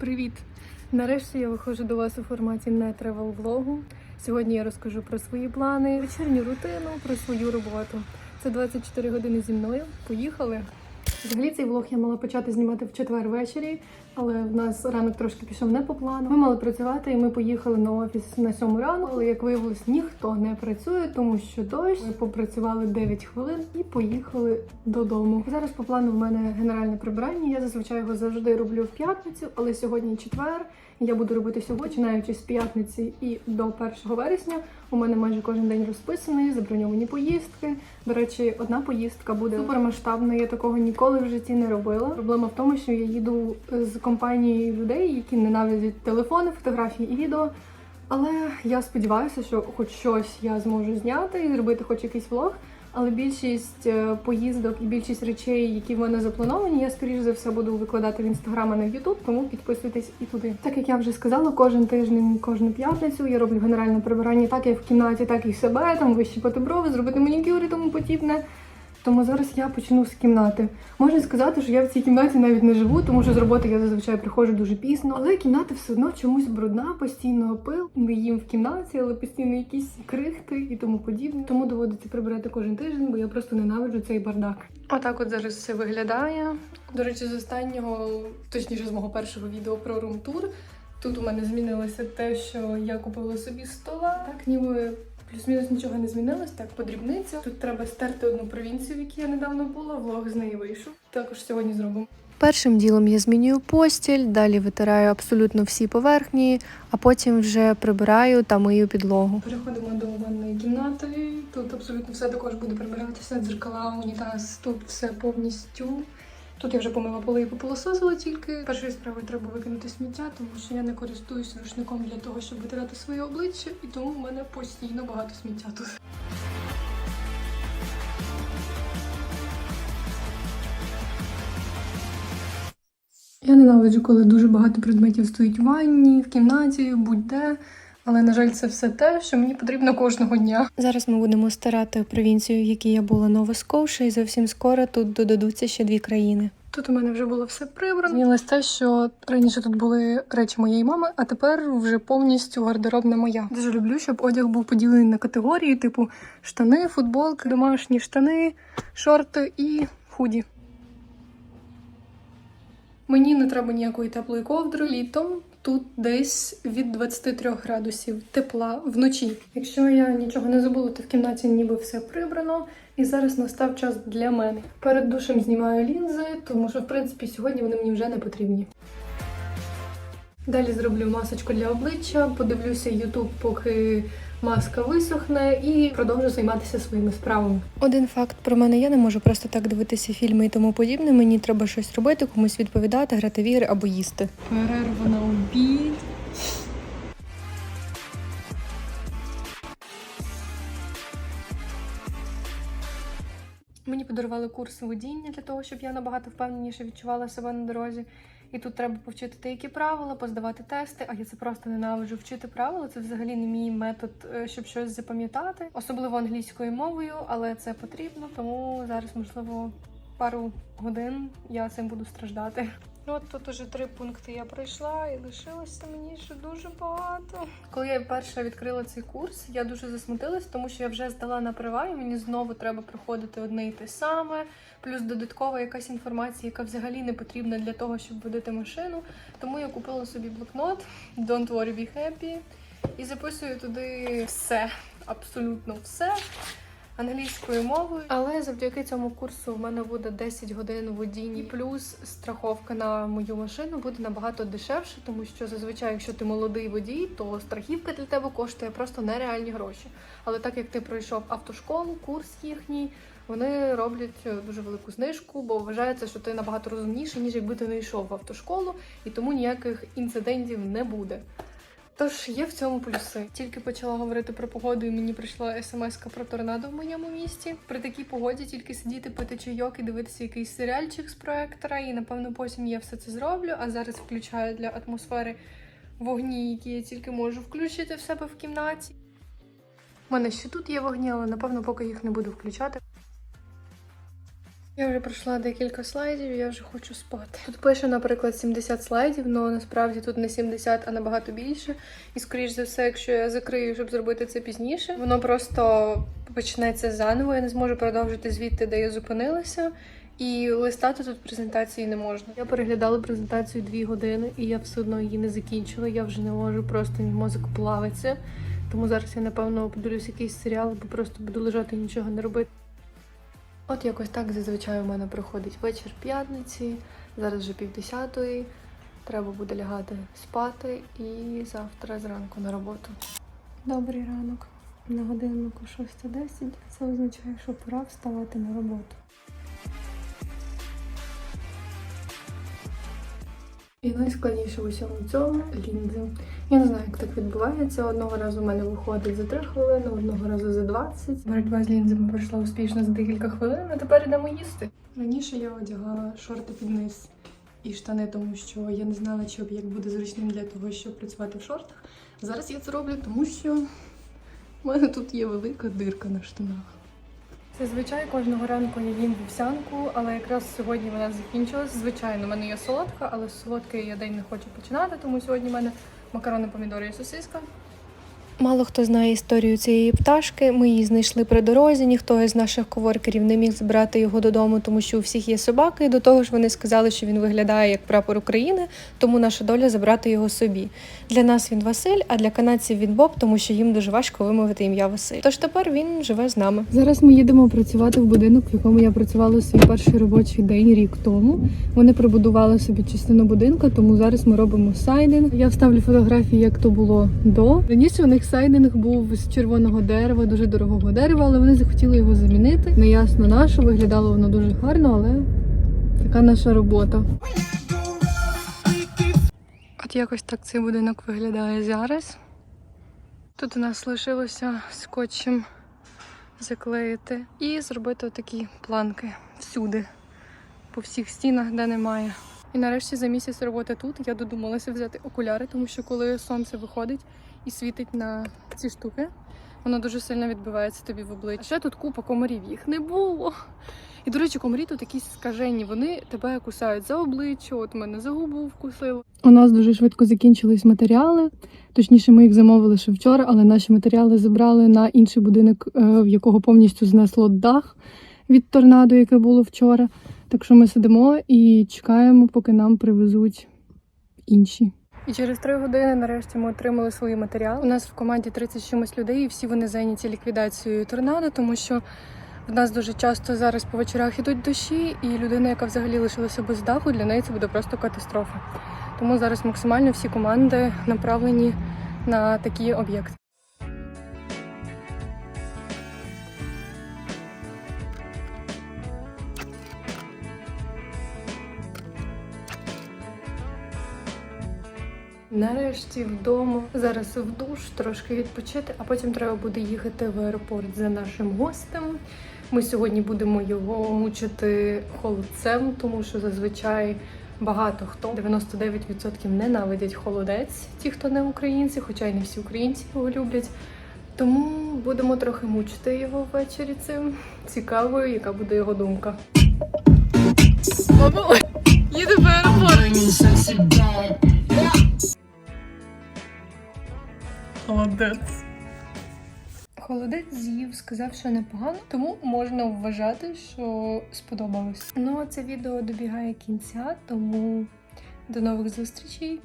Привіт! Нарешті я виходжу до вас у форматі не тревел влогу. Сьогодні я розкажу про свої плани, вечірню рутину, про свою роботу. Це 24 години зі мною. Поїхали. Взагалі цей влог я мала почати знімати в четвер ввечері, але в нас ранок трошки пішов не по плану. Ми мали працювати, і ми поїхали на офіс на сьому ранку. Але як виявилось, ніхто не працює, тому що дощ. Ми попрацювали 9 хвилин і поїхали додому. Зараз по плану в мене генеральне прибирання. Я зазвичай його завжди роблю в п'ятницю, але сьогодні четвер. Я буду робити сьогодні, починаючи з п'ятниці і до 1 вересня. У мене майже кожен день розписаний, заброньовані поїздки. До речі, одна поїздка буде супермасштабна. Я такого ніколи в житті не робила. Проблема в тому, що я їду з компанією людей, які ненавидять телефони, фотографії і відео. Але я сподіваюся, що хоч щось я зможу зняти і зробити хоч якийсь влог. Але більшість е, поїздок і більшість речей, які в мене заплановані, я скоріш за все буду викладати в інстаграм, а не в Ютуб, тому підписуйтесь і туди. Так як я вже сказала, кожен тиждень, кожну п'ятницю я роблю генеральне прибирання так як в кімнаті, так і в себе, там вищіпати брови, зробити манікюр і тому подібне. Тому зараз я почну з кімнати. Можна сказати, що я в цій кімнаті навіть не живу, тому що з роботи я зазвичай приходжу дуже пізно. Але кімната все одно чомусь брудна, постійно пил. Не їм в кімнаті, але постійно якісь крихти і тому подібне. Тому доводиться прибирати кожен тиждень, бо я просто ненавиджу цей бардак. Отак от зараз все виглядає. До речі, з останнього, точніше, з мого першого відео про румтур. Тут у мене змінилося те, що я купила собі стола. Так ніби плюс-мінус нічого не змінилось. Так, по дрібницю. Тут треба стерти одну провінцію, в якій я недавно була. Влог з неї вийшов. Також сьогодні зробимо. Першим ділом я змінюю постіль, далі витираю абсолютно всі поверхні, а потім вже прибираю та мию підлогу. Переходимо до ванної кімнати. Тут абсолютно все також буде прибиратися. Дзеркала, унітаз, тут все повністю. Тут я вже помила поли і попилососила тільки. Першою справою треба викинути сміття, тому що я не користуюсь рушником для того, щоб витирати своє обличчя, і тому в мене постійно багато сміття тут. Я ненавиджу, коли дуже багато предметів стоїть в ванні, в кімнаті, будь-де. Але, на жаль, це все те, що мені потрібно кожного дня. Зараз ми будемо стирати провінцію, в якій я була Новоскоуша, і зовсім скоро тут додадуться ще дві країни. Тут у мене вже було все прибрано. Змінилось те, що раніше тут були речі моєї мами, а тепер вже повністю гардеробна моя. Дуже люблю, щоб одяг був поділений на категорії, типу штани, футболки, домашні штани, шорти і худі. Мені не треба ніякої теплої ковдри літом. Тут десь від 23 градусів тепла вночі. Якщо я нічого не забула, то в кімнаті ніби все прибрано. І зараз настав час для мене. Перед душем знімаю лінзи, тому що в принципі сьогодні вони мені вже не потрібні. Далі зроблю масочку для обличчя, подивлюся YouTube, поки маска висохне, і продовжу займатися своїми справами. Один факт про мене: я не можу просто так дивитися фільми і тому подібне. Мені треба щось робити, комусь відповідати, грати в ігри або їсти. Перерва на обід. Мені подарували курс водіння для того, щоб я набагато впевненіше відчувала себе на дорозі. І тут треба повчити деякі правила, поздавати тести. А я це просто ненавиджу. Вчити правила це взагалі не мій метод, е, щоб щось запам'ятати, особливо англійською мовою, але це потрібно, тому зараз, можливо, пару годин я цим буду страждати. Ну, от тут уже три пункти я пройшла і лишилося мені ще дуже багато. Коли я вперше відкрила цей курс, я дуже засмутилась, тому що я вже здала на права, і мені знову треба проходити одне і те саме, плюс додаткова якась інформація, яка взагалі не потрібна для того, щоб водити машину. Тому я купила собі блокнот Don't worry, be happy і записую туди все, абсолютно все англійською мовою. Але завдяки цьому курсу в мене буде 10 годин водіння, плюс страховка на мою машину буде набагато дешевше, тому що зазвичай, якщо ти молодий водій, то страхівка для тебе коштує просто нереальні гроші. Але так як ти пройшов автошколу, курс їхній. Вони роблять е, дуже велику знижку, бо вважається, що ти набагато розумніший, ніж якби ти не йшов в автошколу, і тому ніяких інцидентів не буде. Тож є в цьому плюси. Тільки почала говорити про погоду, і мені прийшла смс про торнадо в моєму місті. При такій погоді тільки сидіти, пити чайок і дивитися якийсь серіальчик з проектора. І напевно потім я все це зроблю. А зараз включаю для атмосфери вогні, які я тільки можу включити в себе в кімнаті. У мене ще тут є вогні, але напевно поки їх не буду включати. Я вже пройшла декілька слайдів, я вже хочу спати. Тут пише, наприклад, 70 слайдів, але насправді тут не 70, а набагато більше. І скоріш за все, якщо я закрию, щоб зробити це пізніше, воно просто почнеться заново. Я не зможу продовжити звідти, де я зупинилася. І листати тут презентації не можна. Я переглядала презентацію дві години, і я все одно її не закінчила. Я вже не можу, просто мій мозок плавиться. Тому зараз я напевно подивлюсь якийсь серіал, або просто буду лежати і нічого не робити. От якось так зазвичай у мене проходить вечір п'ятниці. Зараз вже півдесятої. Треба буде лягати спати і завтра зранку на роботу. Добрий ранок. На годиннику 6.10. Це означає, що пора вставати на роботу. І найскладніше в усьому цьому лінзи. Я не знаю, як так відбувається. Одного разу в мене виходить за 3 хвилини, одного разу за 20. Боротьба з лінзами пройшла успішно за декілька хвилин, а тепер йдемо їсти. Раніше я одягала шорти під низ і штани, тому що я не знала, чи об'єкт буде зручним для того, щоб працювати в шортах. Зараз я це роблю, тому що в мене тут є велика дирка на штанах. Зазвичай кожного ранку я їм вівсянку, але якраз сьогодні вона закінчилась. Звичайно, в мене є солодка, але з солодкої я день не хочу починати, тому сьогодні в мене макарони, помідори і сосиска. Мало хто знає історію цієї пташки. Ми її знайшли при дорозі. Ніхто із наших коворкерів не міг забрати його додому, тому що у всіх є собаки. І до того ж, вони сказали, що він виглядає як прапор України, тому наша доля забрати його собі. Для нас він Василь, а для канадців він Боб, тому що їм дуже важко вимовити ім'я Василь. Тож тепер він живе з нами. Зараз ми їдемо працювати в будинок, в якому я працювала свій перший робочий день рік тому. Вони прибудували собі частину будинку, тому зараз ми робимо сайдинг. Я вставлю фотографії, як то було до. Раніше у них сайдинг був з червоного дерева, дуже дорогого дерева, але вони захотіли його замінити. Неясно на що, виглядало воно дуже гарно, але така наша робота. От якось так цей будинок виглядає зараз. Тут у нас лишилося скотчем заклеїти і зробити такі планки всюди, по всіх стінах, де немає. І нарешті за місяць роботи тут я додумалася взяти окуляри, тому що коли сонце виходить і світить на ці штуки, воно дуже сильно відбивається тобі в обличчя. Ще тут купа комарів, їх не було. І, до речі, комарі тут якісь скажені, вони тебе кусають за обличчя, от мене за губу вкусило. У нас дуже швидко закінчились матеріали. Точніше, ми їх замовили ще вчора, але наші матеріали забрали на інший будинок, е, в якого повністю знесло дах від торнадо, яке було вчора. Так що ми сидимо і чекаємо, поки нам привезуть інші. І через три години нарешті ми отримали свої матеріали. У нас в команді 30 з чимось людей, і всі вони зайняті ліквідацією торнадо, тому що в нас дуже часто зараз по вечорах ідуть дощі, і людина, яка взагалі лишилася без даху, для неї це буде просто катастрофа. Тому зараз максимально всі команди направлені на такі об'єкти. Нарешті вдома. Зараз в душ, трошки відпочити, а потім треба буде їхати в аеропорт за нашим гостем. Ми сьогодні будемо його мучити холодцем, тому що зазвичай багато хто 99% ненавидять холодець, ті, хто не українці, хоча й не всі українці його люблять. Тому будемо трохи мучити його ввечері цим. Цікаво, яка буде його думка. Їде в аеропорт. Холодець. Холодець з'їв, сказав, що непогано, тому можна вважати, що сподобалось. Ну а це відео добігає кінця, тому до нових зустрічей.